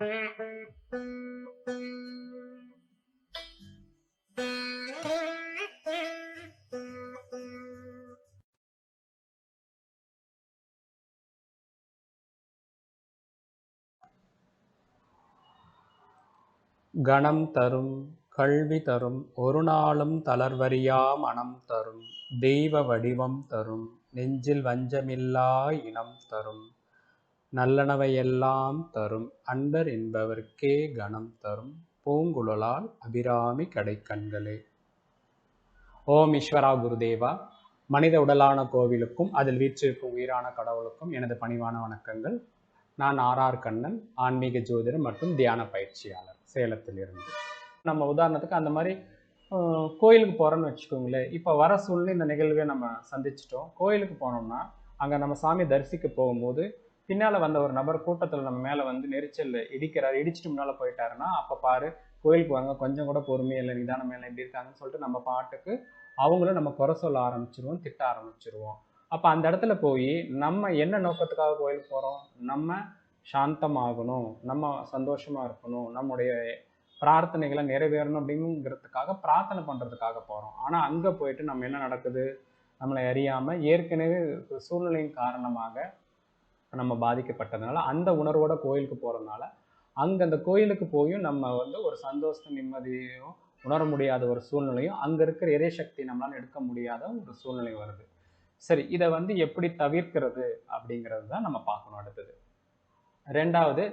கணம் தரும் கல்வி தரும் ஒரு நாளும் தளர்வறியா மனம் தரும் தெய்வ வடிவம் தரும் நெஞ்சில் வஞ்சமில்லா இனம் தரும். நல்லனவையெல்லாம் தரும். அன்பர் என்பவர்க்கே கணம் தரும். பூங்குழலால் அபிராமி கடைக்கண்களே. ஓம் ஈஸ்வரா குருதேவா. மனித உடலான கோவிலுக்கும் அதில் வீற்றிருக்கும் உயிரான கடவுளுக்கும் எனது பணிவான வணக்கங்கள். நான் ஆர்ஆர் கண்ணன் ஆன்மீக ஜோதிடர் மற்றும் தியான பயிற்சியாளர் சேலத்தில் இருந்து நம்ம உதாரணத்துக்கு அந்த மாதிரி கோயிலுக்கு போகிறோன்னு வச்சுக்கோங்களேன். இப்போ வர சூழ்நிலை இந்த நிகழ்வை நம்ம சந்திச்சிட்டோம். கோயிலுக்கு போனோம்னா அங்கே நம்ம சாமி தரிசிக்க போகும்போது பின்னால் வந்த ஒரு நபர் கூட்டத்தில் நம்ம மேலே வந்து நெரிச்சலில் இடிக்கிறார் இடிச்சிட்டு முன்னால் போயிட்டாருன்னா அப்போ பாரு கோயிலுக்கு வாங்க கொஞ்சம் கூட பொறுமையாக இல்லை நிதானம் மேலே எப்படி இருக்காங்கன்னு சொல்லிட்டு நம்ம பாட்டுக்கு அவங்களும் நம்ம குறை சொல்ல ஆரம்பிச்சிருவோம் திட்ட ஆரம்பிச்சிருவோம். அப்போ அந்த இடத்துல போய் நம்ம என்ன நோக்கத்துக்காக கோயிலுக்கு போகிறோம் நம்ம சாந்தமாகணும் நம்ம சந்தோஷமா இருக்கணும் நம்முடைய பிரார்த்தனைகளை நிறைவேறணும் அப்படிங்கிறதுக்காக பிரார்த்தனை பண்ணுறதுக்காக போகிறோம் ஆனால் அங்கே போயிட்டு நம்ம என்ன நடக்குது? நம்மளை அறியாமல் ஏற்கனவே சூழ்நிலையின் காரணமாக நம்ம பாதிக்கப்பட்டதுனால அந்த உணர்வோட கோயிலுக்கு போகிறதுனால அங்கே அந்த கோயிலுக்கு போயும் நம்ம வந்து ஒரு சந்தோஷ நிம்மதியும் உணர முடியாத ஒரு சூழ்நிலையும் அங்கே இருக்கிற இறைசக்தி நம்மளால் எடுக்க முடியாத ஒரு சூழ்நிலை வருது. சரி இதை வந்து எப்படி தவிர்க்கிறது அப்படிங்கிறது தான் நம்ம பார்க்கணும் அடுத்தது. ரெண்டாவது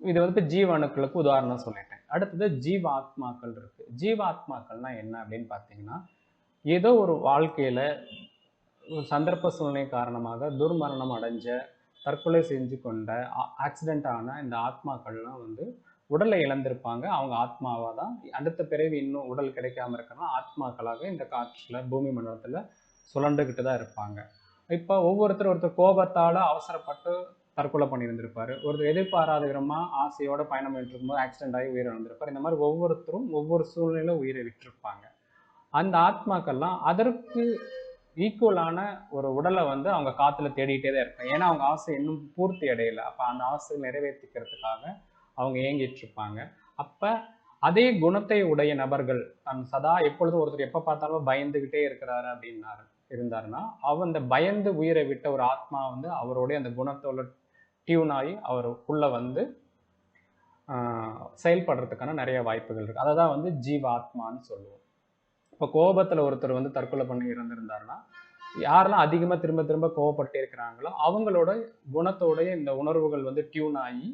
இது வந்து ஜீவாணுக்களுக்கு உதாரணம் சொல்லிட்டேன் அடுத்தது ஜீவாத்மாக்கள் இருக்கு. ஜீவாத்மாக்கள்னா என்ன அப்படின்னு பார்த்தீங்கன்னா ஏதோ ஒரு வாழ்க்கையில சந்தர்ப்ப சூழ்நிலை காரணமாக துர்மரணம் அடைஞ்ச தற்கொலை செஞ்சு கொண்ட ஆக்சிடென்ட் ஆன இந்த ஆத்மாக்கள்லாம் வந்து உடலை இழந்திருப்பாங்க. அவங்க ஆத்மாவாக தான். அடுத்த பிறவி இன்னும் உடல் கிடைக்காம இருக்கணும் ஆத்மாக்களாக இந்த காற்றில் பூமி மண்டலத்தில் சுழண்டுக்கிட்டு தான் இருப்பாங்க. இப்போ ஒவ்வொருத்தர் ஒருத்தர் கோபத்தால் அவசரப்பட்டு தற்கொலை பண்ணியிருந்திருப்பாரு. ஒருத்தர் எதிர்பாராத விதமாக ஆசையோட பயணம் பண்ணிட்டு இருக்கும்போது ஆக்சிடென்ட் ஆகி உயிரை இழந்திருப்பார் இந்த மாதிரி ஒவ்வொருத்தரும் ஒவ்வொரு சூழ்நிலையில உயிரை விட்டிருப்பாங்க. அந்த ஆத்மாக்கள்லாம் அதற்கு ஈக்குவலான ஒரு உடலை வந்து அவங்க காத்துல தேடிட்டே தான் இருப்பாங்க. ஏன்னா அவங்க ஆசை இன்னும் பூர்த்தி அடையல. அப்ப அந்த ஆசை நிறைவேற்றிக்கிறதுக்காக அவங்க ஏங்கிட்டு இருப்பாங்க. அப்ப அதே குணத்தை உடைய நபர்கள் தன் சதா எப்பொழுதும் ஒருத்தர் எப்ப பார்த்தாலும் பயந்துகிட்டே இருக்கிறாரு அப்படின்னாரு இருந்தாருன்னா அவ அந்த பயந்து உயிரை விட்ட ஒரு ஆத்மா வந்து அவருடைய அந்த குணத்தோட டியூன் ஆகி உள்ளே வந்து செயல்படுறதுக்கான நிறைய வாய்ப்புகள் இருக்கு. அதை தான் வந்து ஜீவாத்மான்னு சொல்லுவோம். இப்போ கோபத்தில் ஒருத்தர் வந்து தற்கொலை பண்ணி இறந்திருந்தாருன்னா யாரெல்லாம் அதிகமாக திரும்ப திரும்ப கோவப்பட்டு இருக்கிறாங்களோ அவங்களோட குணத்தோடைய இந்த உணர்வுகள் வந்து டியூன் ஆகி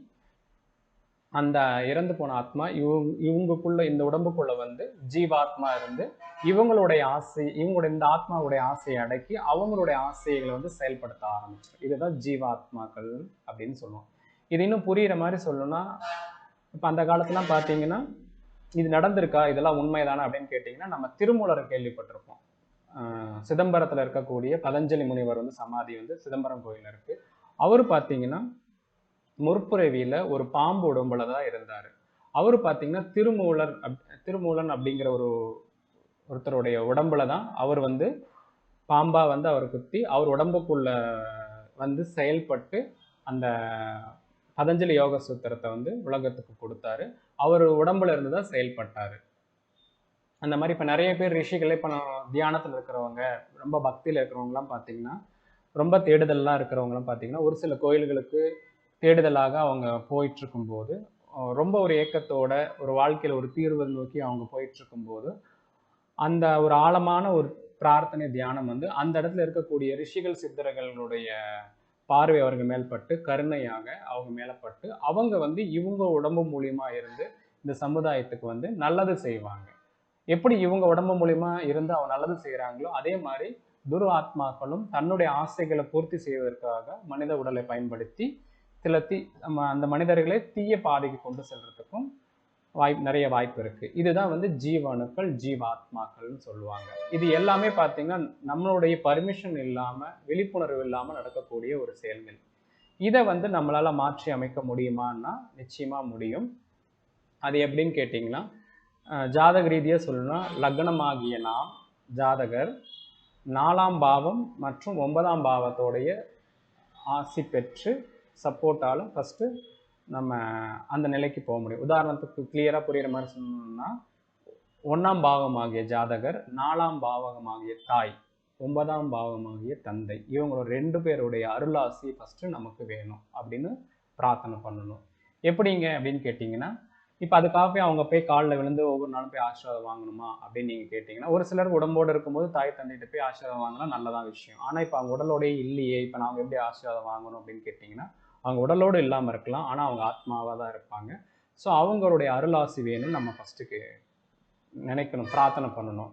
அந்த இறந்து போன ஆத்மா இவங்க இவங்களுக்குள்ள இந்த உடம்புக்குள்ள வந்து ஜீவாத்மா இருந்து இவங்களுடைய ஆசை இவங்களுடைய இந்த ஆத்மாவுடைய ஆசையை அடக்கி அவங்களுடைய ஆசைகளை வந்து செயல்படுத்த ஆரம்பிச்சு இதுதான் ஜீவாத்மாக்கள் அப்படின்னு சொல்லுவோம். இது இன்னும் புரியுற மாதிரி சொல்லணும்னா இப்போ அந்த காலத்துலாம் பார்த்தீங்கன்னா இது நடந்திருக்கா? இதெல்லாம் உண்மைதானா? அப்படின்னு கேட்டிங்கன்னா நம்ம திருமூலரை கேள்விப்பட்டிருப்போம். சிதம்பரத்தில் இருக்கக்கூடிய பதஞ்சலி முனிவர் வந்து சமாதி வந்து சிதம்பரம் கோயில் இருக்கு. அவர் பார்த்தீங்கன்னா முற்புறவியில் ஒரு பாம்பு உடம்புல தான் இருந்தார். அவர் பார்த்தீங்கன்னா திருமூலர் அப் திருமூலன் அப்படிங்கிற ஒரு ஒருத்தருடைய உடம்புல தான் அவர் வந்து பாம்பா வந்து அவர் குத்தி அவர் உடம்புக்குள்ள வந்து செயல்பட்டு அந்த பதஞ்சலி யோக சூத்திரத்தை வந்து உலகத்துக்கு கொடுத்தாரு. அவர் உடம்புல இருந்து தான் செயல்பட்டாரு. அந்த மாதிரி இப்போ நிறைய பேர் ரிஷிகளே இப்போ தியானத்தில் இருக்கிறவங்க ரொம்ப பக்தியில் இருக்கிறவங்கலாம் பார்த்தீங்கன்னா ரொம்ப தேடுதல்லாம் இருக்கிறவங்களாம் பார்த்தீங்கன்னா ஒரு சில கோயில்களுக்கு தேடுதலாக அவங்க போயிட்டுருக்கும்போது ரொம்ப ஒரு ஏக்கத்தோட ஒரு வாழ்க்கையில் ஒரு தீர்வு நோக்கி அவங்க போயிட்டுருக்கும்போது அந்த ஒரு ஆழமான ஒரு பிரார்த்தனை தியானம் வந்து அந்த இடத்துல இருக்கக்கூடிய ரிஷிகள் சித்தர்களுடைய பார்வை அவர்கள் மேல்பட்டு கருணையாக அவங்க மேலப்பட்டு அவங்க வந்து இவங்க உடம்பு மூலியமா இருந்து இந்த சமுதாயத்துக்கு வந்து நல்லது செய்வாங்க. எப்படி இவங்க உடம்பு மூலியமா இருந்து அவங்க நல்லது செய்கிறாங்களோ அதே மாதிரி துரு ஆத்மாக்களும் தன்னுடைய ஆசைகளை பூர்த்தி செய்வதற்காக மனித உடலை பயன்படுத்தி சில தீ நம்ம அந்த மனிதர்களை தீய பாதைக்கு கொண்டு செல்றதுக்கும் வாய்ப்பு நிறைய வாய்ப்பு இருக்கு. இதுதான் வந்து ஜீவாணுக்கள் ஜீவாத்மாக்கள்னு சொல்லுவாங்க. இது எல்லாமே பார்த்தீங்கன்னா நம்மளுடைய பர்மிஷன் இல்லாம விழிப்புணர்வு இல்லாம நடக்கக்கூடிய ஒரு செயல்கள். இதை வந்து நம்மளால மாற்றி அமைக்க முடியுமான்னா நிச்சயமா முடியும். அது எப்படின்னு கேட்டிங்கன்னா ஜாதக ரீதியா சொல்லணும்னா லக்னமாகிய நாம் ஜாதகர் நாலாம் பாவம் மற்றும் ஒன்பதாம் பாவத்தோடைய ஆசி பெற்று சப்போர்ட்டாலும் ஃபஸ்ட்டு நம்ம அந்த நிலைக்கு போக முடியும். உதாரணத்துக்கு கிளியராக புரியுற மாதிரி சொன்னோம்னா ஒன்றாம் பாவமாகிய ஜாதகர் நாலாம் பாவகமாகிய தாய் ஒன்பதாம் பாவமாகிய தந்தை இவங்களோட ரெண்டு பேருடைய அருளாசி ஃபஸ்ட்டு நமக்கு வேணும் அப்படின்னு பிரார்த்தனை பண்ணணும். எப்படிங்க அப்படின்னு கேட்டிங்கன்னா இப்போ அதுக்காகவே அவங்க போய் காலில் விழுந்து ஒவ்வொரு நாளும் போய் ஆசீர்வாதம் வாங்கணுமா அப்படின்னு நீங்கள் கேட்டிங்கன்னா ஒரு சிலர் உடம்போடு இருக்கும்போது தாய் தந்தைகிட்ட போய் ஆசீர்வாதம் வாங்கினா நல்லதான் விஷயம். ஆனால் இப்போ அவங்க உடலோடையே இல்லையே இப்போ நாங்கள் எப்படி ஆசீர்வாதம் வாங்கணும் அப்படின்னு கேட்டிங்கன்னா அவங்க உடலோடு இல்லாமல் இருக்கலாம். ஆனால் அவங்க ஆத்மாவாக தான் இருப்பாங்க. ஸோ அவங்களுடைய அருளாசி வேணும்னு நம்ம ஃபஸ்ட்டுக்கு நினைக்கணும் பிரார்த்தனை பண்ணணும்.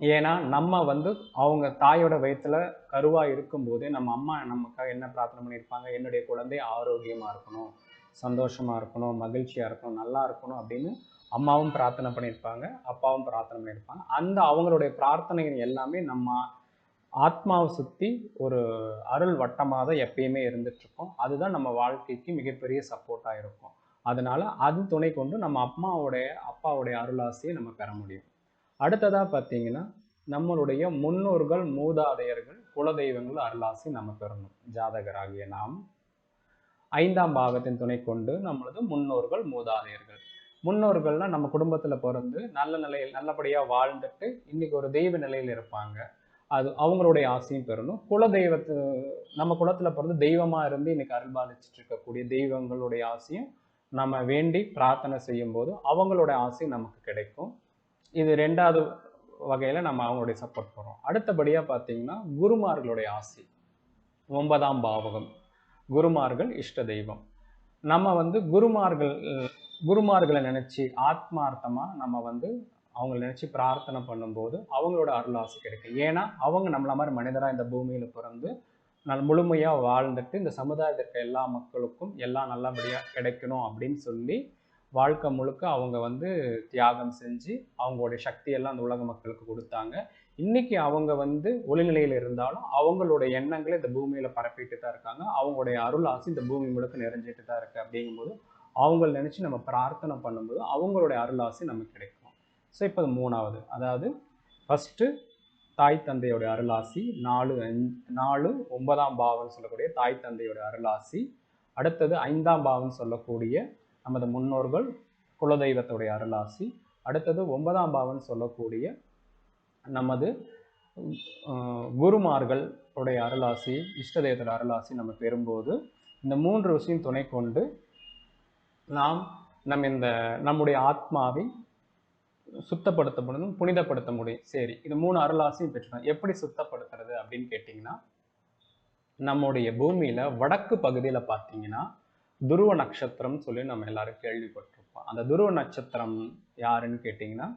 ஏன்னா நம்ம வந்து அவங்க தாயோட வயித்துல கருவாக இருக்கும்போதே நம்ம அம்மா நமக்காக என்ன பிரார்த்தனை பண்ணியிருப்பாங்க? என்னுடைய குழந்தை ஆரோக்கியமாக இருக்கணும் சந்தோஷமாக இருக்கணும் மகிழ்ச்சியாக இருக்கணும் நல்லா இருக்கணும் அப்படின்னு அம்மாவும் பிரார்த்தனை பண்ணியிருப்பாங்க அப்பாவும் பிரார்த்தனை பண்ணியிருப்பாங்க. அந்த அவங்களுடைய பிரார்த்தனைகள் எல்லாமே நம்ம ஆத்மாவை சுற்றி ஒரு அருள் வட்டமாக தான் எப்பயுமே இருந்துகிட்ருக்கோம். அதுதான் நம்ம வாழ்க்கைக்கு மிகப்பெரிய சப்போர்ட்டாக இருக்கும். அதனால் அது துணை கொண்டு நம்ம அம்மாவுடைய அப்பாவுடைய அருளாசியை நம்ம பெற முடியும். அடுத்ததாக பார்த்தீங்கன்னா நம்மளுடைய முன்னோர்கள் மூதாதையர்கள் குலதெய்வங்கள் அருளாசி நம்ம பெறணும். ஜாதகராகிய நாம் ஐந்தாம் பாகத்தின் துணை கொண்டு நம்மளது முன்னோர்கள் மூதாதையர்கள். முன்னோர்கள்னால் நம்ம குடும்பத்தில் பிறந்து நல்ல நிலையில் நல்லபடியாக வாழ்ந்துட்டு இன்றைக்கி ஒரு தெய்வ நிலையில் இருப்பாங்க. அது அவங்களுடைய ஆசையும் பெறணும். குல தெய்வத்து நம்ம குலத்தில் பிறந்து தெய்வமாக இருந்து இன்னைக்கு அருள்பாலிச்சுட்டு இருக்கக்கூடிய தெய்வங்களுடைய ஆசையும் நம்ம வேண்டி பிரார்த்தனை செய்யும் போது அவங்களோட ஆசை நமக்கு கிடைக்கும். இது ரெண்டாவது வகையில் நம்ம அவங்களுடைய சப்போர்ட் பண்ணுறோம் அடுத்தபடியாக பார்த்தீங்கன்னா குருமார்களுடைய ஆசை. ஒன்பதாம் பாவகம். குருமார்கள் இஷ்ட தெய்வம். நம்ம வந்து குருமார்கள் குருமார்களை நினச்சி ஆத்மார்த்தமாக நம்ம வந்து அவங்கள நினைச்சு பிரார்த்தனை பண்ணும்போது அவங்களோட அருளாசி கிடைக்கும். ஏன்னா அவங்க நம்மள மாதிரி மனிதராக இந்த பூமியில் பிறந்து நல் முழுமையாக வாழ்ந்துட்டு இந்த சமுதாயத்தில் இருக்க எல்லா மக்களுக்கும் எல்லாம் நல்லபடியாக கிடைக்கணும் அப்படின்னு சொல்லி வாழ்க்கை முழுக்க அவங்க வந்து தியாகம் செஞ்சு அவங்களுடைய சக்தியெல்லாம் அந்த உலக மக்களுக்கு கொடுத்தாங்க. இன்னைக்கு அவங்க வந்து ஒளிநிலையில் இருந்தாலும் அவங்களோட எண்ணங்களை இந்த பூமியில் பரப்பிட்டு தான் இருக்காங்க. அவங்களுடைய அருள் ஆசை இந்த பூமி முழுக்க நிறைஞ்சிட்டு தான் இருக்கு அப்படிங்கும்போது அவங்கள நினச்சி நம்ம பிரார்த்தனை பண்ணும்போது அவங்களுடைய அருள் ஆசை நமக்கு கிடைக்கும். ஸோ இப்போ மூணாவது. அதாவது ஃபஸ்ட்டு தாய் தந்தையோட அருளாசி நாலு நாலு ஒன்பதாம் பாவம்னு சொல்லக்கூடிய தாய் தந்தையோட அருளாசி. அடுத்தது ஐந்தாம் பாவம்னு சொல்லக்கூடிய நமது முன்னோர்கள் குலதெய்வத்துடைய அருளாசி. அடுத்தது ஒன்பதாம் பாவம்னு சொல்லக்கூடிய நமது குருமார்களுடைய குருமார்கள் உடைய அருளாசி இஷ்ட தெய்வத்தோட அருளாசி நம்ம பெறும்போது இந்த மூன்று விஷயம் துணை கொண்டு நாம் நம்ம இந்த நம்முடைய ஆத்மாவை சுத்தப்படுத்த முடியும் புனிதப்படுத்த முடியும். சரி இது மூணு அருளாசியும் பெற்றோம் எப்படி சுத்தப்படுத்துறது அப்படின்னு கேட்டிங்கன்னா நம்முடைய பூமியில் வடக்கு பகுதியில் பார்த்தீங்கன்னா துருவ நட்சத்திரம் சொல்லி நம்ம எல்லாரும் கேள்விப்பட்டிருப்போம். அந்த துருவ நட்சத்திரம் யாருன்னு கேட்டிங்கன்னா